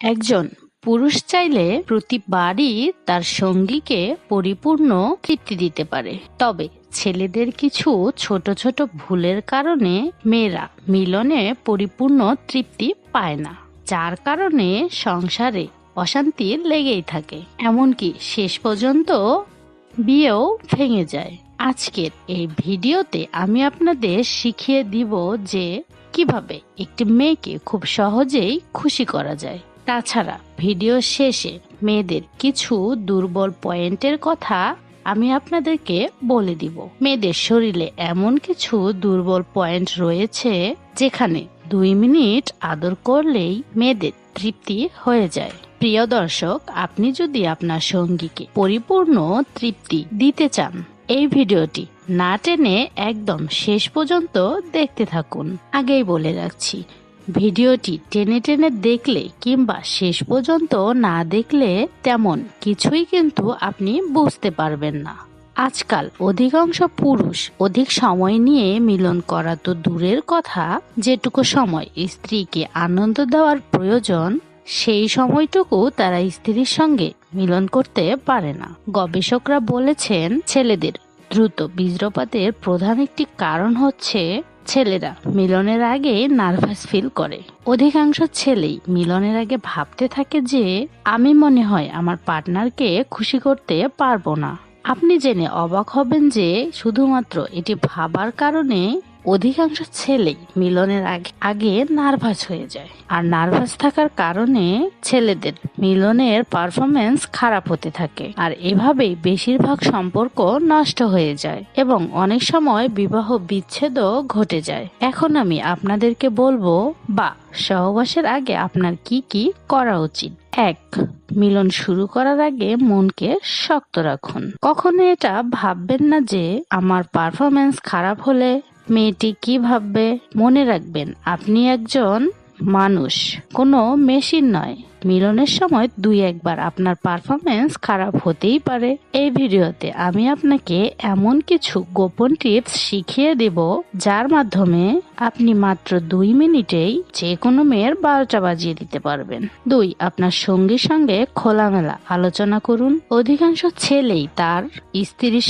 একজন পুরুষ চাইলে প্রতিবারই তার সঙ্গীকে পরিপূর্ণ তৃপ্তি দিতে পারে। তবে ছেলেদের কিছু ছোট ছোট ভুলের কারণে মেয়েরা মিলনে পরিপূর্ণ তৃপ্তি পায় না, যার কারণে সংসারে অশান্তি লেগেই থাকে। এমনকি শেষ পর্যন্ত বিয়েও ভেঙে যায়। আজকের এই ভিডিওতে আমি আপনাদের শিখিয়ে দিব যে কীভাবে একটি মেয়েকে খুব সহজেই খুশি করা যায়। তাছাড়া ভিডিও শেষে মেয়েদের কিছু দুর্বল পয়েন্টের কথা আমি আপনাদেরকে বলে দিব। মেয়েদের শরীরে এমন কিছু দুর্বল পয়েন্ট রয়েছে যেখানে দুই মিনিট আদর করলেই মেয়েদের তৃপ্তি হয়ে যায়। প্রিয় দর্শক, আপনি যদি আপনার সঙ্গীকে পরিপূর্ণ তৃপ্তি দিতে চান, এই ভিডিওটি না টেনে একদম শেষ পর্যন্ত দেখতে থাকুন। আগেই বলে রাখছি ভিডিওটি টেনে টেনে দেখলে কিংবা শেষ পর্যন্ত না দেখলে তেমন কিছুই কিন্তু আপনি বুঝতে পারবেন না। আজকাল অধিকাংশ পুরুষ অধিক সময় নিয়ে মিলন করা তো দূরের কথা, যেটুকু সময় স্ত্রীকে আনন্দ দেওয়ার প্রয়োজন, সেই সময়টুকু তারা স্ত্রীর সঙ্গে মিলন করতে পারে না। গবেষকরা বলেছেন, ছেলেদের দ্রুত বীজ্রপাতের প্রধান একটি কারণ হচ্ছে ছেলেরা মিলনের আগে নার্ভাস ফিল করে। অধিকাংশ ছেলেই মিলনের আগে ভাবতে থাকে যে, আমি মনে হয় আমার পার্টনারকে খুশি করতে পারব না। আপনি জেনে অবাক হবেন যে, শুধুমাত্র এটি ভাবার কারণে অধিকাংশ ছেলেই মিলনের আগে আগে নার্ভাস হয়ে যায়। আর নার্ভাস থাকার কারণে ছেলেদের মিলনের পারফরমেন্স খারাপ হতে থাকে। আর এভাবেই বেশিরভাগ সম্পর্ক নষ্ট হয়ে যায় এবং অনেক সময় বিবাহ বিচ্ছেদও ঘটে যায়। এখন আমি আপনাদেরকে বলব, বা সহবাসের আগে আপনার কি কি করা উচিত? এক, মিলন শুরু করার আগে মনকে শক্ত রাখুন। কখনো এটা ভাববেন না যে, আমার পারফরমেন্স খারাপ হলে মেয়েটি কি ভাববে? মনে রাখবেন আপনি একজন মানুষ কোনো মেশিন নয়। মিলনের সময় দুই একবার আপনার পারফরমেন্স খারাপ হতেই পারে। এই ভিডিওতে আমি আপনাকে এমন কিছু গোপন টিপস শিখিয়ে দেব, যার মাধ্যমে আপনি মাত্র দুই মিনিটেই যে কোনো মেয়ের বারোটা বাজিয়ে দিতে পারবেন। দুই, আপনার সঙ্গীর সঙ্গে খোলামেলা আলোচনা করুন। অধিকাংশ ছেলেই তার স্ত্রীর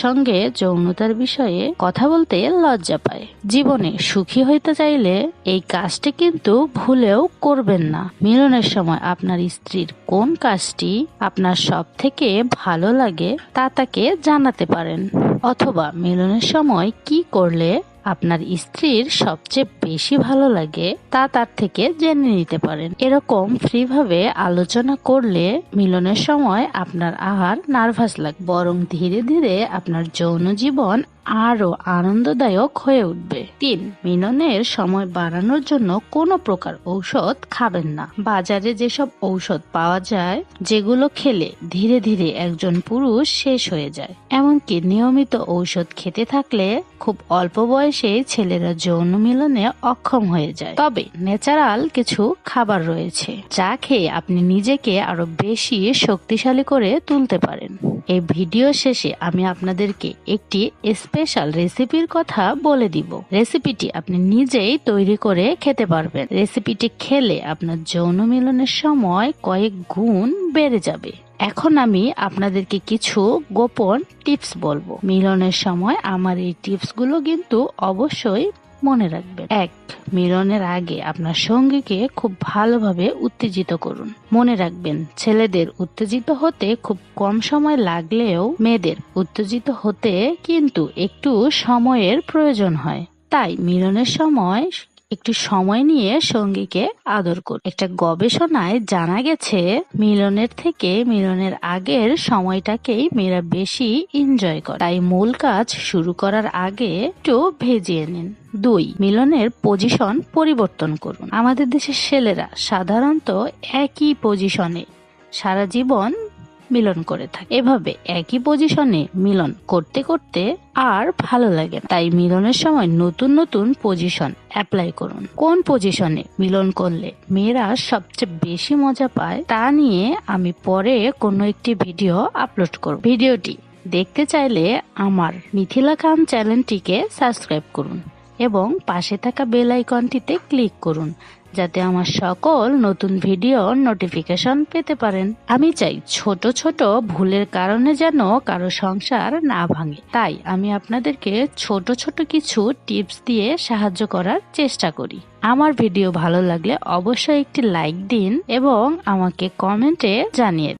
সঙ্গে যৌনতার বিষয়ে কথা বলতে লজ্জা পায়। জীবনে সুখী হইতে চাইলে এই কাজটি কিন্তু ভুলেও করবেন না। মিলনের সময় আপনার স্ত্রীর কোন কাজটি আপনার সব থেকে ভালো লাগে তা তাকে জানাতে পারেন। অথবা মিলনের সময় কি করলে আপনার স্ত্রীর সবচেয়ে বেশি ভালো লাগে তা তার থেকে জেনে নিতে পারেন। এরকম ফ্রিভাবে আলোচনা করলে মিলনের সময় আপনার আর নার্ভাস লাগে, বরং ধীরে ধীরে আপনার যৌন জীবন আরও আনন্দদায়ক হয়ে উঠবে। তিন, মিলনের সময় বাড়ানোর জন্য কোনো প্রকার ঔষধ খাবেন না। বাজারে যেসব ঔষধ পাওয়া যায়, যেগুলো খেলে ধীরে ধীরে একজন পুরুষ শেষ হয়ে যায়। এমনকি নিয়মিত ঔষধ খেতে থাকলে খুব অল্প বয়সে ছেলেরা যৌন মিলনে অক্ষম হয়ে যায়। তবে ন্যাচারাল কিছু খাবার রয়েছে, যা খেয়ে আপনি নিজেকে আরও বেশি শক্তিশালী করে তুলতে পারেন। এই ভিডিও শেষে আমি আপনাদেরকে একটি স্পেশাল রেসিপির কথা বলে দিব। রেসিপিটি আপনি নিজেই তৈরি করে খেতে পারবেন। রেসিপিটি খেলে আপনার যৌন মিলনের সময় কয়েক গুণ বেড়ে যাবে। এখন আমি আপনাদেরকে কিছু গোপন টিপস বলব। মিলনের সময় আমার এই টিপসগুলো কিন্তু অবশ্যই মনে রাখবেন। এক, মিলনের আগে আপনার সঙ্গীকে খুব ভালোভাবে উত্তেজিত করুন। মনে রাখবেন, ছেলেদের উত্তেজিত হতে খুব কম সময় লাগলেও মেয়েদের উত্তেজিত হতে কিন্তু একটু সময়ের প্রয়োজন হয়। তাই মিলনের সময় একটু সময় নিয়ে সঙ্গীকে আদর করুন একটা গবেষণায় জানা গেছে, মিলনের থেকে মিলনের আগের সময়টাকেই মেয়েরা বেশি এনজয় করে। তাই মূল কাজ শুরু করার আগে একটু ভেজিয়ে নিন। দুই, মিলনের পজিশন পরিবর্তন করুন। আমাদের দেশের ছেলেরা সাধারণত একই পজিশনে সারা জীবন মিলন করে থাকে। এভাবে একই পজিশনে মিলন করতে করতে আর ভালো লাগে তাই মিলনের সময় নতুন নতুন পজিশন অ্যাপ্লাই করুন। কোন পজিশনে মিলন করলে মেয়েরা সবচেয়ে বেশি মজা পায় তা নিয়ে আমি পরে কোনো একটি ভিডিও আপলোড করব। ভিডিওটি দেখতে চাইলে আমার মিথিলা খান চ্যানেলটিকে সাবস্ক্রাইব করুন এবং পাশে থাকা বেল আইকনটিতে ক্লিক করুন। যাতে আমার সকল নতুন ভিডিওর নোটিফিকেশন পেতে পারেন। আমি চাই ছোট ছোট ভুলের কারণে যেন কারও সংসার না ভাঙে। তাই আমি আপনাদেরকে ছোট ছোট কিছু টিপস দিয়ে সাহায্য করার চেষ্টা করি। আমার ভিডিও ভালো লাগলে অবশ্যই একটি লাইক দিন এবং আমাকে কমেন্টে জানিয়ে